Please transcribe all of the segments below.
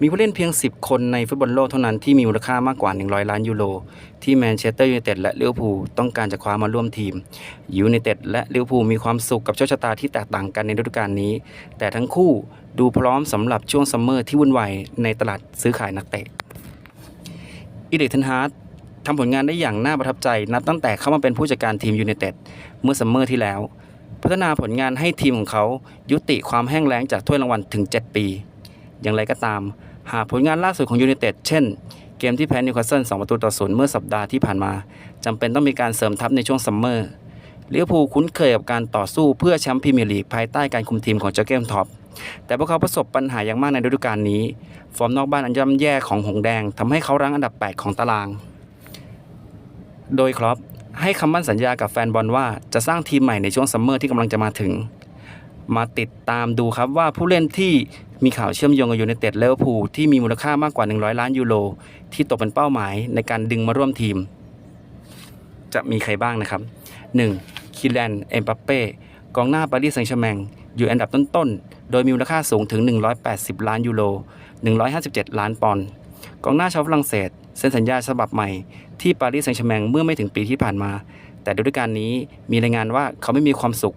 มีผู้เล่นเพียง 10 คนในฟุตบอลโลกเท่านั้นที่มีมูลค่ามากกว่า 100 ล้านยูโร ที่แมนเชสเตอร์ยูไนเต็ดและลิเวอร์พูลต้องการจะคว้ามาร่วมทีมยูไนเต็ดและลิเวอร์พูลมีความสุขกับโชคชะตาที่แตกต่างกันในฤดูกาลนี้ แต่ทั้งคู่ดูพร้อมสำหรับช่วงซัมเมอร์ที่วุ่นวายในตลาดซื้อขายนักเตะอีริกเทนฮาร์ดทำผลงานได้อย่างน่าประทับใจนับตั้งแต่เข้ามาเป็นผู้จัดการทีมยูไนเต็ดเมื่อซัมเมอร์ที่แล้ว พัฒนาผลงานให้ทีมของเขายุติความแห้งแล้งจากถ้วยรางวัลถึง 7 ปี อย่างไรก็ตาม หากผลงานล่าสุดของยูไนเต็ดเช่น เกมที่แพ้นิวคาสเซิล2ประตูต่อศูนย์เมื่อสัปดาห์ที่ผ่านมาจำเป็นต้องมีการเสริมทัพในช่วงซัมเมอร์ลิเวอร์พูลคุ้นเคยกับการต่อสู้เพื่อแชมป์พรีเมียร์ลีกภายใต้การคุมทีมของเจอร์เกมท็อปแต่พวกเขาประสบปัญหาอย่างมากในฤดูกาลนี้ ฟอร์มนอกบ้านอันย่ำแย่ของหงแดงทำให้เขารั้งอันดับ 8 ของตาราง โดยครอปให้คำมั่นสัญญากับแฟนบอลว่าจะสร้างทีมใหม่ในช่วงซัมเมอร์ที่กำลังจะมาถึง มาติดตามดูครับว่าผู้เล่นที่ มีข่าวเชื่อมโยงกับยูไนเต็ดแลเวอร์พูลที่มีมูลค่ามากกว่า 100 ล้านยูโรที่ตกเป็นเป้าหมายในการดึงมาร่วมทีม จะมีใครบ้างนะครับ 1. คิแลนเอ็มบัปเป้กองหน้าปารีสแซงต์แชร์แมงอยู่อันดับต้นๆ โดยมีมูลค่าสูงถึง 180 ล้านยูโร 157 ล้านปอนด์กองหน้าชาวฝรั่งเศสเซ็นสัญญาฉบับใหม่ที่ปารีสแซงต์แชร์แมงเมื่อไม่ถึงปีที่ผ่านมา แต่ฤดูกาลนี้มีรายงานว่าเขาไม่มีความสุข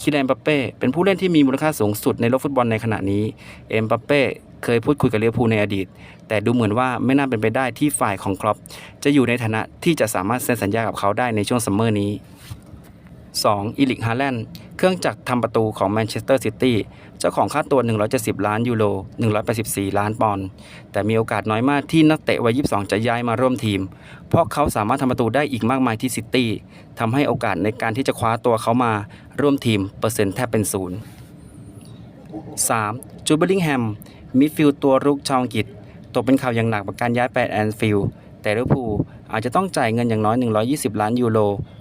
คิแลนบัปเป้เป็นผู้เล่นที่มีมูลค่าสูงสุดในโลกฟุตบอลในขณะนี้ เอ็มบัปเป้เคยพูดคุยกับลิเวพูในอดีต แต่ดูเหมือนว่าไม่น่าเป็นไปได้ที่ฝ่ายของครอปจะอยู่ในฐานะที่จะสามารถเซ็นสัญญากับเขาได้ในช่วงซัมเมอร์นี้ 2. อีลิกฮาแลนด์เครื่องจักรทำประตูของแมนเชสเตอร์ซิตี้เจ้าของค่าตัว 170 ล้านยูโร 184 ล้านปอนด์แต่มีโอกาสน้อยมากที่นักเตะวัย 22 จะย้ายมาร่วมทีม เพราะเขาสามารถทำประตูได้อีกมากมายที่ซิตี้ทำให้โอกาสในการที่จะคว้าตัวเขามาร่วมทีม เปอร์เซ็นต์แทบเป็นศูนย์ 3. จูเบลิงแฮมมิดฟิลด์ตัวรุกชาวอังกฤษตกเป็นข่าวอย่างหนักกับการย้ายไปแอนฟิลด์แต่ลิเวอร์พูล อาจจะต้องจ่ายเงินอย่างน้อย 120 ล้านยูโร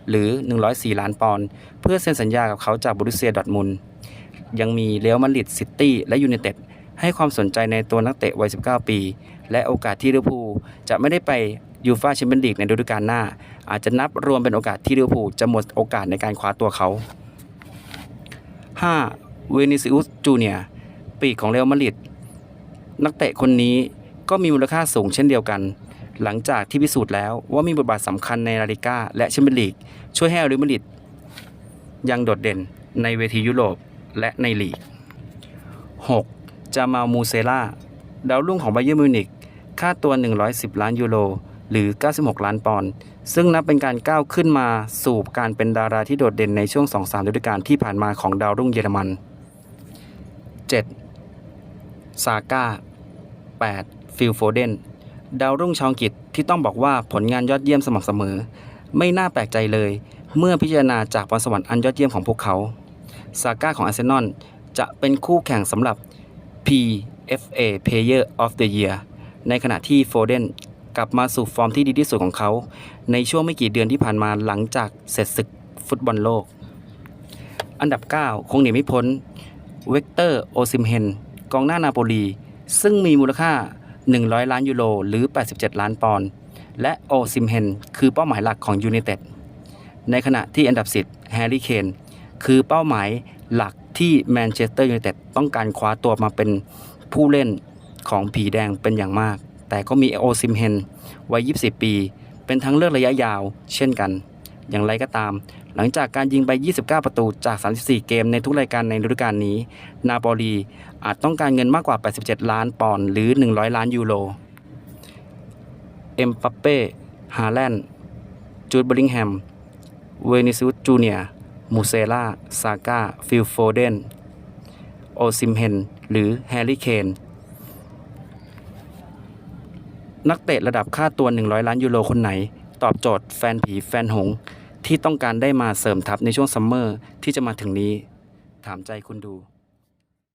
หรือ 104 ล้านปอนด์เพื่อเซ็นสัญญากับเขาจากบรูเซียดอร์ทมุนยังมีเรอัลมาดริดซิตี้และยูไนเต็ดให้ความสนใจในตัวนักเตะวัย 19 ปี และโอกาสที่ลิเวอร์พูลจะไม่ได้ไปยูฟ่าแชมเปี้ยนลีกในฤดูกาลหน้า อาจจะนับรวมเป็นโอกาสที่ลิเวอร์พูลจะหมดโอกาสในการคว้าตัวเขา 5. เวนิซิอุสจูเนียปีกของเรอัลมาดริดนักเตะคนนี้ก็มีมูลค่าสูงเช่นเดียวกัน หลังจากที่พิสูจน์แล้วว่ามีบทบาทสำคัญในลาลิก้าและแชมเปี้ยนลีก ช่วยให้เรอัลมาริดยังโดดเด่นในเวทียุโรปและในลีก 6. จามาลมูเซล่าดาวรุ่งของไบเยอร์มิวนิกค่าตัว 110 ล้านยูโรหรือ 96 ล้านปอนด์ซึ่งนับเป็นการก้าวขึ้นมาสู่การเป็นดาราที่โดดเด่นในช่วง 2-3ฤดูกาลที่ผ่านมาของดาวรุ่งเยอรมัน 7. ซาก้า 8. ฟิลโฟเดน ดาวรุ่งชาวอังกฤษที่ต้องบอกว่าผลงานยอดเยี่ยมสม่ำเสมอ ไม่น่าแปลกใจเลย เมื่อพิจารณาจากพรสวรรค์อันยอดเยี่ยมของพวกเขาซาก้าของอาร์เซนอลจะเป็นคู่แข่งสำหรับ PFA Player of the Year ในขณะที่โฟเดนกลับมาสู่ฟอร์มที่ดีที่สุดของเขา ในช่วงไม่กี่เดือนที่ผ่านมาหลังจากเสร็จศึกฟุตบอลโลก อันดับ 9 คงหนีไม่พ้น เวกเตอร์โอซิมเฮนกองหน้านาโปลี ซึ่งมีมูลค่า 100 ล้านยูโรหรือ 87 ล้านปอนด์และโอซิมเฮนคือเป้าหมายหลักของยูไนเต็ดในขณะที่อันดับ 10 แฮร์รี่เคนคือเป้าหมายหลักที่แมนเชสเตอร์ยูไนเต็ดต้องการคว้าตัวมาเป็นผู้เล่นของผีแดงเป็นอย่างมาก แต่ก็มีโอซิมเฮนวัย 24 ปี เป็นทั้งเลือกระยะยาวเช่นกัน อย่างไรก็ตาม หลังจากการยิงไป 29 ประตูจาก 34 เกมในทุกรายการในฤดูกาลนี้ นาโปลีอาจต้องการเงินมากกว่า 87 ล้านปอนด์หรือ 100 ล้านยูโร เอ็มปัปเป้ ฮาแลนด์ จูดบริงแฮม เวนิซุสจูเนียมูเซล่า ซาก้า ฟิลโฟเดน โอซิมเฮน หรือแฮร์รี่เคนนักเตะระดับค่าตัว 100 ล้านยูโรคนไหน ตอบโจทย์แฟนผีแฟนหง ที่ต้องการได้มาเสริมทัพในช่วงซัมเมอร์ที่จะมาถึงนี้ ถามใจคุณดู